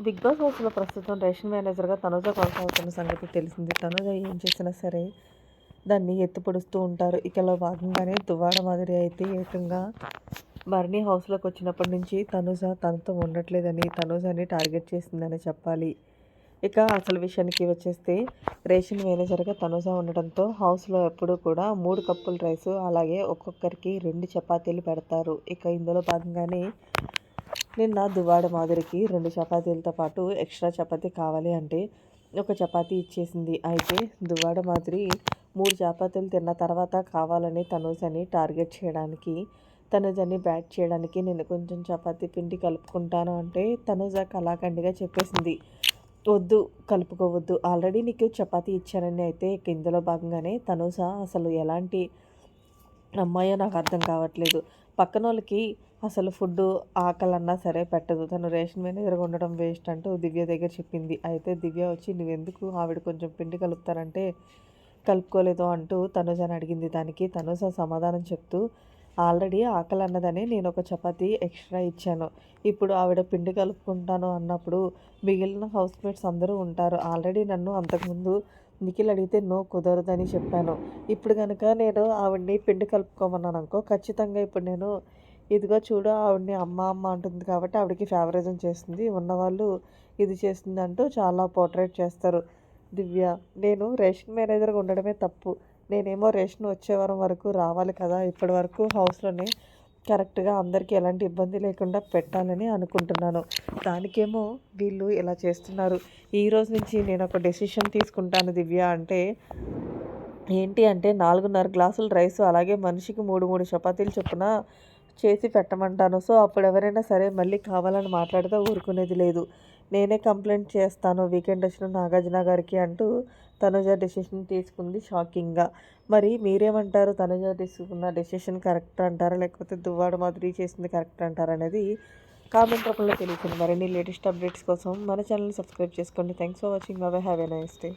Big boss హౌస్లో ప్రస్తుతం ration మేనేజర్గా తనుజ కొనసాగుతున్న సంగతి తెలిసింది. తనుజ ఏం చేసినా సరే దాన్ని ఎత్తుపొడుస్తూ ఉంటారు. ఇకలో భాగంగానే దువ్వాడ మాదిరి అయితే ఏకంగా భరణి హౌస్లోకి వచ్చినప్పటి నుంచి తనుజ తనతో ఉండట్లేదని తనుజని టార్గెట్ చేసిందని చెప్పాలి. ఇక అసలు విషయానికి వచ్చేస్తే రేషన్ మేనేజర్గా తనుజ ఉండడంతో హౌస్లో ఎప్పుడూ కూడా మూడు కప్పుల రైసు అలాగే ఒక్కొక్కరికి రెండు చపాతీలు పెడతారు. ఇక ఇందులో భాగంగానే నిన్న దువ్వాడ మాధురికి రెండు చపాతీలతో పాటు ఎక్స్ట్రా చపాతీ కావాలి అంటే ఒక చపాతీ ఇచ్చేసింది. అయితే దువ్వాడ మాధురి మూడు చపాతీలు తిన్న తర్వాత కావాలని తనూజని టార్గెట్ చేయడానికి తనుజని బ్యాట్ చేయడానికి నేను కొంచెం చపాతీ పిండి కలుపుకుంటాను అంటే తనుజ కళాఖండిగా చెప్పేసింది. వద్దు కలుపుకోవద్దు. ఆల్రెడీ నీకు చపాతీ ఇచ్చానని అయితే ఇందులో భాగంగానే తనుజ అసలు ఎలాంటి అమ్మాయో నాకు అర్థం కావట్లేదు. పక్కన వాళ్ళకి అసలు ఫుడ్ ఆకలన్నా సరే పెట్టదు. తను రేషన్ మేనేజర్గా ఉండడం వేస్ట్ అంటూ దివ్య దగ్గర చెప్పింది. అయితే దివ్య వచ్చి నువ్వెందుకు ఆవిడ కొంచెం పిండి కలుపుతారంటే కలుపుకోలేదు అంటూ తనుజని అడిగింది. దానికి తనుజ సమాధానం చెప్తూ ఆల్రెడీ ఆకలి అన్నదని నేను ఒక చపాతి ఎక్స్ట్రా ఇచ్చాను. ఇప్పుడు ఆవిడ పిండి కలుపుకుంటాను అన్నప్పుడు మిగిలిన హౌస్ మేట్స్ అందరూ ఉంటారు. ఆల్రెడీ నన్ను అంతకుముందు నిఖిల్ అడిగితే నో కుదరదని చెప్పాను. ఇప్పుడు కనుక నేను ఆవిడ్ని పిండి కలుపుకోమన్నాను అనుకో ఖచ్చితంగా ఇప్పుడు నేను ఇదిగో చూడు ఆవిడని అమ్మ అమ్మ అంటుంది కాబట్టి ఆవిడకి ఫేవరిజం చేస్తుంది. ఉన్నవాళ్ళు ఇది చేస్తుంది అంటూ చాలా పోర్ట్రేట్ చేస్తారు. దివ్య నేను రేషన్ మేనేజర్గా ఉండడమే తప్పు. నేనేమో రేషన్ వచ్చే వారం వరకు రావాలి కదా ఇప్పటి వరకు హౌస్లోనే కరెక్ట్గా అందరికీ ఎలాంటి ఇబ్బంది లేకుండా పెట్టాలని అనుకుంటున్నాను. దానికేమో వీళ్ళు ఇలా చేస్తున్నారు. ఈ రోజు నుంచి నేను ఒక డెసిషన్ తీసుకుంటాను దివ్య అంటే ఏంటి అంటే నాలుగున్నర గ్లాసులు రైస్ అలాగే మనిషికి మూడు మూడు చపాతీలు చొప్పున చేసి పెట్టమంటాను. సో అప్పుడు ఎవరైనా సరే మళ్ళీ కావాలని మాట్లాడితే ఊరుకునేది లేదు. నేనే కంప్లైంట్ చేస్తాను వీకెండ్ వచ్చిన నాగార్జున గారికి అంటూ తనుజ డెసిషన్ తీసుకుంది షాకింగ్గా మరి మీరేమంటారు? తనుజ తీసుకున్న డెసిషన్ కరెక్ట్ అంటారా? లేకపోతే దువ్వాడు మాదిరి చేసింది కరెక్ట్ అంటారా అనేది కామెంట్ రూపంలో తెలియకుండా మరిన్ని లేటెస్ట్ అప్డేట్స్ కోసం మన ఛానల్ సబ్స్క్రైబ్ చేసుకోండి. థ్యాంక్స్ ఫర్ వాచింగ్ బాబాయ్ హ్యావ్ ఎ నైస్ డే